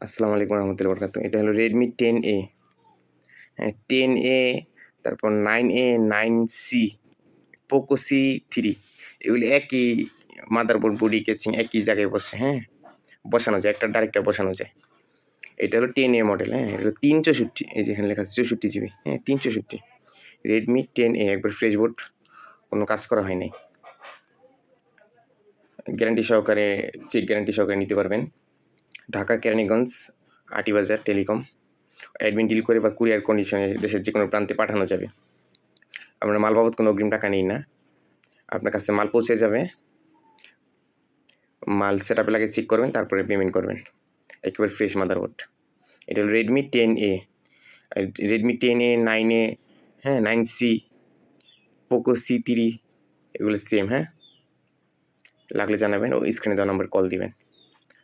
আসসালামু আলাইকুম রহমতুল্লাহ বরকাত এটা হলো রেডমি টেন এ হ্যাঁ টেন এ তারপর nine A nine C Poco C three এগুলি একই মাদারবোর্ড বডি কেচিং একই জায়গায় বসে হ্যাঁ? বসানো যায়, একটা ডাইরেক্টটা বসানো যায়। এটা হলো টেন এ মডেল হ্যাঁ? এটা তিন চৌষট্টি, এই যেখানে লেখা আছে চৌষট্টি জিবি হ্যাঁ? তিন চৌষট্টি। রেডমি টেন এ একবার ফ্রেশ বোর্ড কোনো কাজ করা হয় নাই। গ্যারান্টি সহকারে চেক গ্যারান্টি সহকারে নিতে পারবেন। Dhaka Keraniganj, Atibazar, telecom. Admin deal করে বা কুরিয়ার কন্ডিশনে দেশের যে কোনো প্রান্তে পাঠানো যাবে। আমরা মাল বাবদ কোনো অগ্রিম টাকা নিই না। আপনার কাছে মাল পৌঁছে যাবে। মাল সেট আপে লাগে চেক করবেন, তারপরে পেমেন্ট করবেন। একেবারে ফ্রেশ মাদারবোর্ড এটা হলো Redmi ten A Redmi ten A nine A হ্যাঁ nine C Poco C three এগুলো সেম হ্যাঁ? লাগলে জানাবেন ও স্ক্রিনে দেওয়া নম্বর কল দিবেন।